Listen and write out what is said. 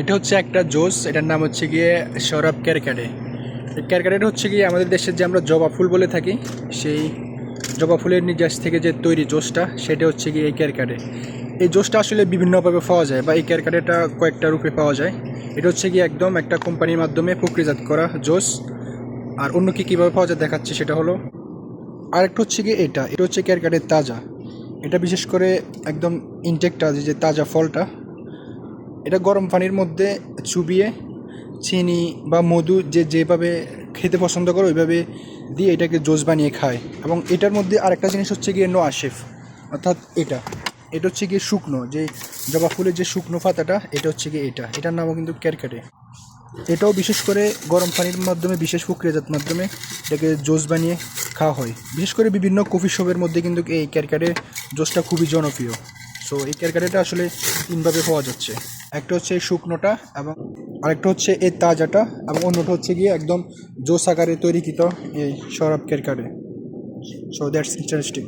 এটা হচ্ছে একটা জোস, এটার নাম হচ্ছে গিয়ে সৌরভ ক্যারকারে ক্যারকারেটা হচ্ছে গিয়ে আমাদের দেশের যে আমরা জবা ফুল বলে থাকি, সেই জবা ফুলের নির্যাস থেকে যে তৈরি জোসটা, সেটা হচ্ছে গিয়ে এই ক্যারকারে এই জোসটা আসলে বিভিন্নভাবে পাওয়া যায়, বা এই ক্যারকারেটা কয়েকটা রূপে পাওয়া যায়। এটা হচ্ছে গিয়ে একদম একটা কোম্পানির মাধ্যমে প্রক্রিয়াজাত করা জোস। আর অন্য কি কীভাবে পাওয়া যায় দেখাচ্ছে, সেটা হলো আরেকটা হচ্ছে গিয়ে এটা। এটা হচ্ছে ক্যারকারের তাজা। এটা বিশেষ করে একদম ইনটেকটা যে তাজা ফলটা। এটা গরম পানির মধ্যে চুবিয়ে চিনি বা মধু যে যেভাবে খেতে পছন্দ করে, ওইভাবে দিয়ে এটাকে জোস বানিয়ে খায়। এবং এটার মধ্যে আরেকটা জিনিস হচ্ছে গিয়ে নো আশেফ অর্থাৎ এটা। এটা হচ্ছে গিয়ে শুকনো, যে জবা ফুলের যে শুকনো পাতাটা, এটা হচ্ছে গিয়ে এটা। এটার নামও কিন্তু ক্যারকেটে এটাও বিশেষ করে গরম পানির মাধ্যমে, বিশেষ প্রক্রিয়াজাত মাধ্যমে এটাকে জোস বানিয়ে খাওয়া হয়। বিশেষ করে বিভিন্ন কফি শপের মধ্যে কিন্তু এই ক্যারকারের জোসটা খুবই জনপ্রিয়। সো এই ক্যারকারেটা আসলে তিনভাবে পাওয়া যাচ্ছে। একটা হচ্ছে এই শুকনোটা এবং আরেকটা হচ্ছে এই তাজাটা এবং অন্যটা হচ্ছে গিয়ে একদম জোস আকারে তৈরিকৃত এই সরব কেরকারে। So that's interesting